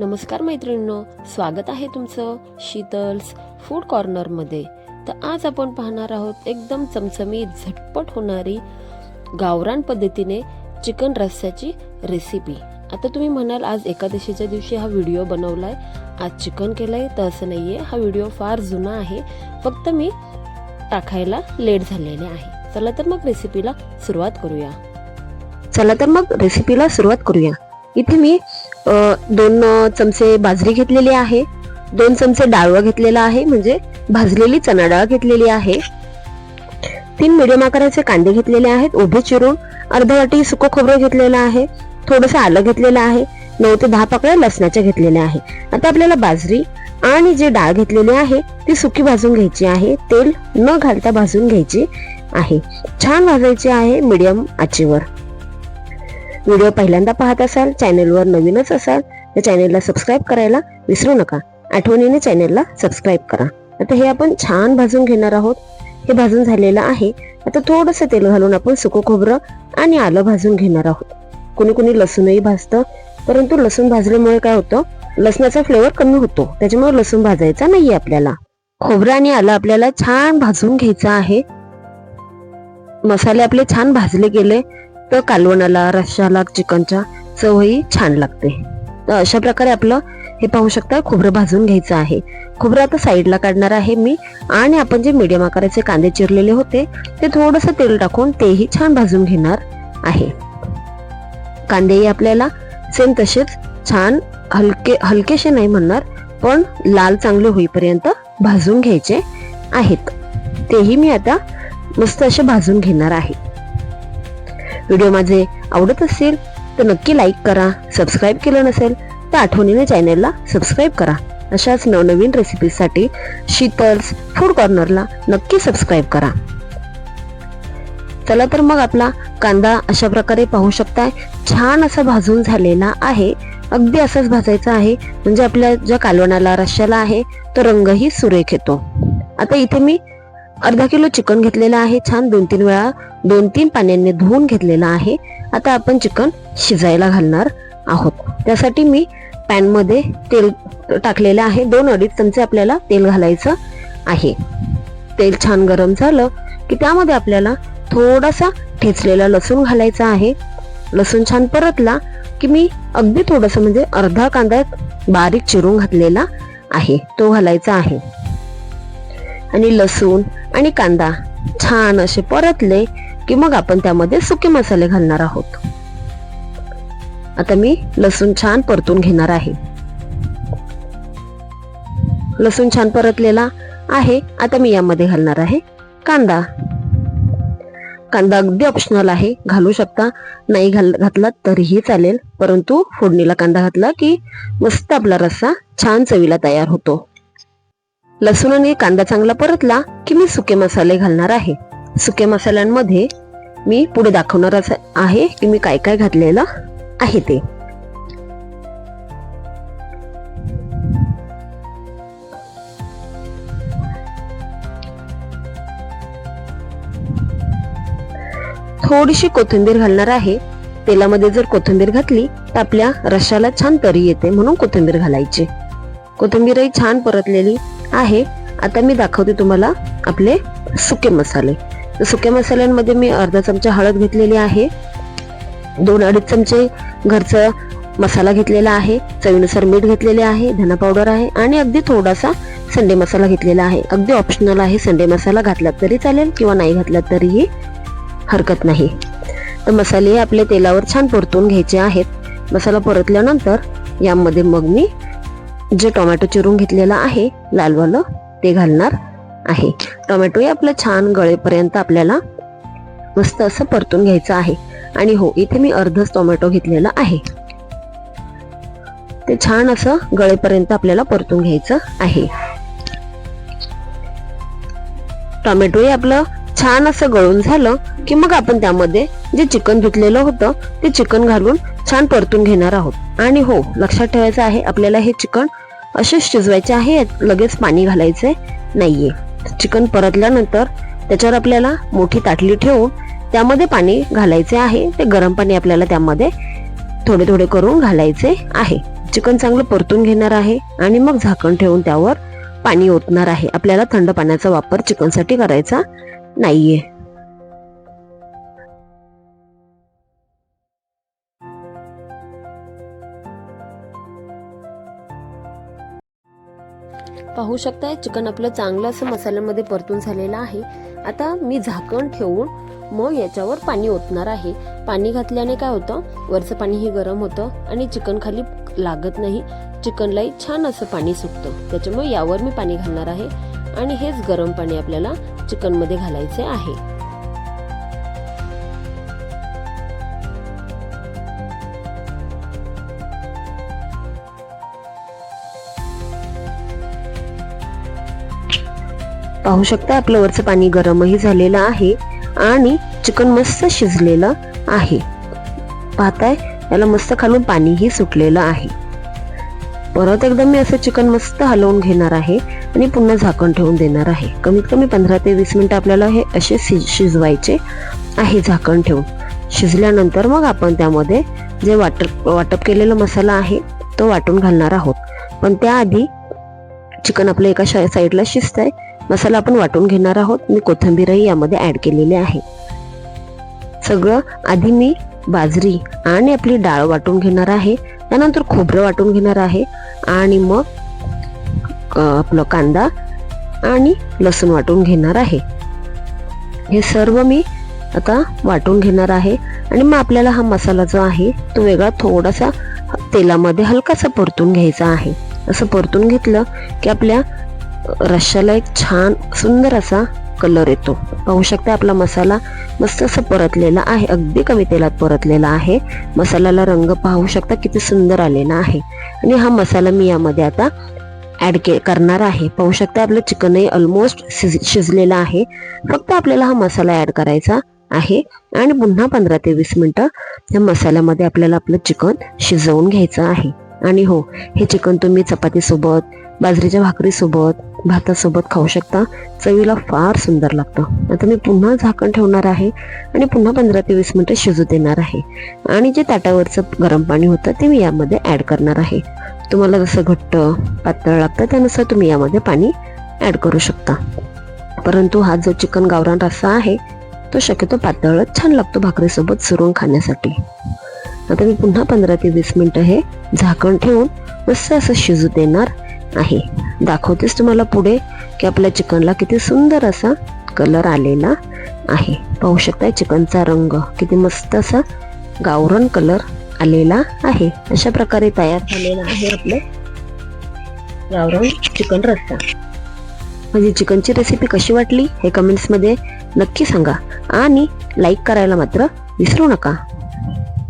नमस्कार मैत्रिणींनो स्वागत आहे तुमचं शीतल्स फूड कॉर्नरमध्ये. तर आज आपण पाहणार आहोत एकदम चमचमीत झटपट होणारी गावरान पद्धतीने चिकन रस्स्याची रेसिपी आता तुम्ही म्हणाल आज एकादशीच्या दिवशी हा व्हिडिओ बनवलाय आज चिकन केलंय. तर असं नाहीये हा व्हिडिओ फार जुना आहे. फक्त मी टाकायला लेट झालेले आहे. चला तर मग रेसिपीला सुरुवात करूया. चला तर मग रेसिपीला सुरुवात करूया. इथे मी दोन चमचे बाजरी घेतलेली आहे. दोन चमचे डाळवा घेतलेला आहे म्हणजे भाजलेली चणा डाळ घेतलेली आहे. तीन मिडियम आकाराचे कांदे घेतलेले आहेत उभे चिरून अर्धा वाटी सुकं खोबरं घेतलेलं आहे थोडंसं आलं घेतलेलं आहे नऊ ते दहा पाकळ्या लसणाच्या घेतलेल्या आहे. आता आपल्याला बाजरी आणि जे डाळ घेतलेली आहे ती सुकी भाजून घ्यायची आहे तेल न घालता भाजून घ्यायची आहे. छान भाजायची आहे मीडियम आचेवर. व्हिडिओ पहिल्यांदा पाहत असाल चॅनेलवर नवीनच असाल तर चॅनेलला सबस्क्राईब करायला विसरू नका. आठवणीने चॅनेलला सबस्क्राईब करा. आता हे आपण छान भाजून घेणार आहोत. हे भाजून झालेलं आहे. आता थोडंसं तेल घालून आपण सुकं खोबरं आणि आलं भाजून घेणार आहोत. कुणी कुणी लसूणही भाजतं परंतु लसूण भाजल्यामुळे काय होतं? लसणाचा फ्लेवर कमी होतो. त्याच्यामुळे लसूण भाजायचा नाहीये आपल्याला. खोबरं आणि आलं आपल्याला छान भाजून घ्यायचं आहे. मसाले आपले छान भाजले गेले. तर कालवणाला रश्शाला चिकनच्या चवही छान लागते. तर अशा प्रकारे आपलं हे पाहू शकता खोबरं भाजून घ्यायचं आहे. खोबरं आता साईडला काढणार आहे मी आणि आपण जे मीडियम आकाराचे कांदे चिरलेले होते ते थोडस तेल टाकून तेही छान भाजून घेणार आहे. कांदेही आपल्याला सेम तसेच छान हलके हलकेसे नाही म्हणणार पण लाल चांगले होईपर्यंत भाजून घ्यायचे आहेत. तेही मी आता मस्त असे भाजून घेणार आहे. व्हिडिओ माझे आवडत असेल तर नक्की लाईक करा सबस्क्राईब केलं नसेल तर आठवणीने चॅनेलला सबस्क्राईब करा. अशाच नवनवीन रेसिपीसाठी शीतल्स फूड कॉर्नरला नक्की सबस्क्राईब करा. चला तर मग आपला कांदा अशा प्रकारे पाहू शकताय. छान असा भाजून झालेला आहे. अगदी असाच भाजायचा आहे. म्हणजे आपल्या ज्या कालवणाला रश्याला आहे तो रंगही सुरेख येतो. आता इथे मी अर्धा किलो चिकन घेतलेलं आहे छान दोन तीन वेळा दोन तीन पाण्याने धुवून घेतलेलं आहे. आता आपण चिकन शिजायला घालणार आहोत. त्यासाठी मी पॅनमध्ये तेल टाकलेलं आहे. दोन अडीच चमचे आपल्याला तेल घालायचं आहे. तेल छान गरम झालं की त्यामध्ये आपल्याला थोडासा ठेचलेला लसूण घालायचा आहे. लसूण छान परतला की मी अगदी थोडस म्हणजे अर्धा कांदा बारीक चिरून घातलेला आहे. तो घालायचा आहे. आणि लसूण आणि कांदा छान असे परतले की मग आपण त्यामध्ये सुके मसाले घालणार आहोत. आता मी लसूण छान परतून घेणार आहे. लसूण छान परतलेला आहे. आता मी यामध्ये घालणार आहे कांदा. कांदा अगदी ऑप्शनल आहे. घालू शकता नाही घाल घातला तरीही चालेल. परंतु फोडणीला कांदा घातला की मस्त आपला रस्सा छान चवीला तयार होतो. लसूण आणि कांदा चांगला परतला की मी सुके मसाले घालणार आहे. सुके मसाल्यांमध्ये मी पुढे दाखवणार आहे की मी काय काय घातलेलं आहे ते. थोडीशी कोथिंबीर घालणार आहे. तेलामध्ये जर कोथिंबीर घातली तर आपल्या रशाला छान तरी येते म्हणून कोथिंबीर घालायची. कोथिंबीरही छान परतलेली आहे. आता मी दाखवते तुम्हाला आपले सुके मसाले. तर सुक्या मसाल्यांमध्ये मी अर्धा चमचा हळद घेतलेली आहे. दोन अडीच चमचे घरचा मसाला घेतलेला आहे. चवीनुसार मीठ घेतलेले आहे. धना पावडर आहे. आणि अगदी थोडासा संडे मसाला घेतलेला आहे. अगदी ऑप्शनल आहे संडे मसाला घातला तरी चालेल किंवा नाही घातला तरीही हरकत नाही. तर मसाले आपले तेलावर छान परतून घ्यायचे आहेत. मसाला परतल्यानंतर यामध्ये मग मी जे टोमॅटो चिरून घेतलेलं आहे लालवालं ते घालणार आहे. टोमॅटो हे आपलं छान गळेपर्यंत आपल्याला मस्त असं परतून घ्यायचं आहे. आणि हो इथे मी अर्धच टोमॅटो घेतलेला आहे. ते छान असं गळेपर्यंत आपल्याला परतून घ्यायचं आहे. टोमॅटो हे आपलं छान असं गळून झालं की मग आपण त्यामध्ये जे चिकन धुतलेलं होतं ते चिकन घालून छान परतून घेणार आहोत. आणि हो लक्षात ठेवायचं आहे आपल्याला हे चिकन असेच शिजवायचे आहे लगेच पाणी घालायचे नाहीये. चिकन परतल्यानंतर त्याच्यावर आपल्याला मोठी ताटली ठेवून त्यामध्ये पाणी घालायचे आहे. ते गरम पाणी आपल्याला त्यामध्ये थोडे थोडे करून घालायचे आहे. चिकन चांगलं परतून घेणार आहे आणि मग झाकण ठेवून त्यावर पाणी ओतणार आहे. आपल्याला थंड पाण्याचा वापर चिकनसाठी करायचा नाहीये. पाहू शकताय चिकन आपलं चांगलं असं मसाल्यामध्ये परतून झालेलं आहे. आता मी झाकण ठेवून मग याच्यावर पाणी ओतणार आहे. पाणी घातल्याने काय होतं वरचं पाणीही गरम होतं आणि चिकन खाली लागत नाही. चिकनलाही छान असं पाणी सुटतं. त्याच्यामुळे यावर मी पाणी घालणार आहे आणि हेच गरम पाणी आपल्याला चिकनमध्ये घालायचे आहे. पाहू शकता आपलं वरचं पाणी गरमही झालेलं आहे आणि चिकन मस्त शिजलेलं आहे. पाहताय याला मस्त खालून पाणीही सुटलेलं आहे. परत एकदा मी असं चिकन मस्त हलवून घेणार आहे आणि पुन्हा झाकण ठेवून देणार आहे. कमीत कमी पंधरा ते वीस मिनटं आपल्याला हे असे शिज शिजवायचे आहे झाकण ठेवून. शिजल्यानंतर मग आपण त्यामध्ये जे वाटप वाटप केलेला मसाला आहे तो वाटून घालणार आहोत. पण त्याआधी चिकन आपलं एका साईडला शिजत आहे मसाला आपण वाटून घेणार आहोत. मी कोथिंबीरही यामध्ये ऍड केलेली आहे. सगळं आधी मी बाजरी आणि आपली डाळ वाटून घेणार आहे. त्यानंतर खोबरं वाटून घेणार आहे. आणि मग आपलं कांदा आणि लसूण वाटून घेणार आहे. हे सर्व मी आता वाटून घेणार आहे. आणि मग आपल्याला हा मसाला जो आहे तो वेगळा थोडासा तेलामध्ये हलकासा परतून घ्यायचा आहे. असं परतून घेतलं की आपल्या रश्श्याला एक छान सुंदर असा कलर येतो. पाहू शकता आपला मसाला मस्त असं परतलेला आहे अगदी कमी तेलात परतलेला आहे. मसाल्याला रंग पाहू शकता किती सुंदर आलेला आहे. आणि हा मसाला मी यामध्ये आता ऍड के करणार आहे. पाहू शकता आपलं चिकनही ऑलमोस्ट शिज शिजलेलं आहे. फक्त आपल्याला हा मसाला ऍड करायचा आहे. आणि पुन्हा पंधरा ते वीस मिनटं या मसाल्यामध्ये आपल्याला आपलं चिकन शिजवून घ्यायचं आहे. आणि हो हे चिकन तुम्ही चपातीसोबत बाजरीच्या भाकरीसोबत भातासोबत खाऊ शकता. चवीला फार सुंदर लागतं. आता मी पुन्हा झाकण ठेवणार आहे आणि पुन्हा पंधरा ते वीस मिनटं शिजू देणार आहे. आणि जे ताटावरचं गरम पाणी होतं ते मी यामध्ये ॲड करणार आहे. तुम्हाला जसं घट्ट पातळ लागतं त्यानुसार तुम्ही यामध्ये पाणी ॲड करू शकता. परंतु हा जो चिकन गावरान रस्सा आहे तो शक्यतो पातळच छान लागतो भाकरीसोबत सुरून खाण्यासाठी. आता मी पुन्हा पंधरा ते वीस मिनटं हे झाकण ठेवून मस्त असं शिजू देणार आहे. दाखवतेच तुम्हाला पुढे की आपल्या चिकनला किती सुंदर असा कलर आलेला आहे. पाहू शकता चिकनचा रंग किती मस्त असा गावरण कलर आलेला आहे. अशा प्रकारे तयार झालेला आहे आपलं गावरण चिकन रस्सा. म्हणजे चिकनची रेसिपी कशी वाटली हे कमेंट्समध्ये नक्की सांगा आणि लाईक करायला मात्र विसरू नका.